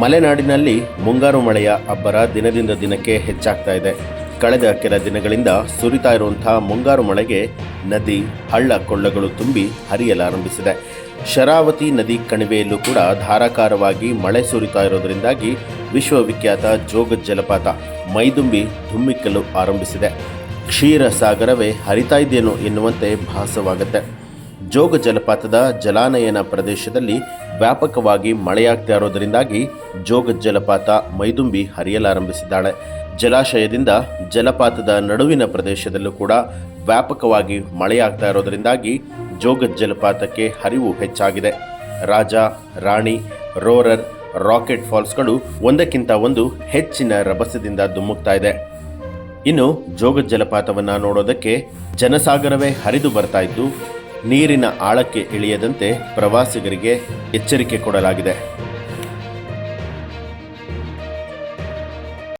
ಮಲೆನಾಡಿನಲ್ಲಿ ಮುಂಗಾರು ಮಳೆಯ ಅಬ್ಬರ ದಿನದಿಂದ ದಿನಕ್ಕೆ ಹೆಚ್ಚಾಗ್ತಾ ಇದೆ. ಕಳೆದ ಕೆಲ ದಿನಗಳಿಂದ ಸುರಿತಾ ಇರುವಂತಹ ಮುಂಗಾರು ಮಳೆಗೆ ನದಿ, ಹಳ್ಳ, ಕೊಳ್ಳಗಳು ತುಂಬಿ ಹರಿಯಲಾರಂಭಿಸಿದೆ. ಶರಾವತಿ ನದಿ ಕಣಿವೆಯಲ್ಲೂ ಕೂಡ ಧಾರಾಕಾರವಾಗಿ ಮಳೆ ಸುರಿತಾ ಇರೋದರಿಂದಾಗಿ ವಿಶ್ವವಿಖ್ಯಾತ ಜೋಗ ಜಲಪಾತ ಮೈದುಂಬಿ ಧುಮ್ಮಿಕ್ಕಲು ಆರಂಭಿಸಿದೆ. ಕ್ಷೀರ ಸಾಗರವೇ ಹರಿತಾ ಇದೆಯೇನೋ ಎನ್ನುವಂತೆ ಭಾಸವಾಗುತ್ತೆ. ಜೋಗ ಜಲಪಾತದ ಜಲಾನಯನ ಪ್ರದೇಶದಲ್ಲಿ ವ್ಯಾಪಕವಾಗಿ ಮಳೆಯಾಗ್ತಾ ಇರೋದರಿಂದಾಗಿ ಜೋಗ ಜಲಪಾತ ಮೈದುಂಬಿ ಹರಿಯಲಾರಂಭಿಸಿದ್ದಾಳೆ. ಜಲಾಶಯದಿಂದ ಜಲಪಾತದ ನಡುವಿನ ಪ್ರದೇಶದಲ್ಲೂ ಕೂಡ ವ್ಯಾಪಕವಾಗಿ ಮಳೆಯಾಗ್ತಾ ಇರೋದರಿಂದಾಗಿ ಜೋಗ ಜಲಪಾತಕ್ಕೆ ಹರಿವು ಹೆಚ್ಚಾಗಿದೆ. ರಾಜ, ರಾಣಿ, ರೋರರ್, ರಾಕೆಟ್ ಫಾಲ್ಸ್ಗಳು ಒಂದಕ್ಕಿಂತ ಒಂದು ಹೆಚ್ಚಿನ ರಭಸದಿಂದ ಧುಮ್ಮುಕ್ತಾ ಇದೆ. ಇನ್ನು ಜೋಗ ಜಲಪಾತವನ್ನು ನೋಡೋದಕ್ಕೆ ಜನಸಾಗರವೇ ಹರಿದು ಬರ್ತಾ ಇದ್ದು ನೀರಿನ ಆಳಕ್ಕೆ ಇಳಿಯದಂತೆ ಪ್ರವಾಸಿಗರಿಗೆ ಎಚ್ಚರಿಕೆ ಕೊಡಲಾಗಿದೆ.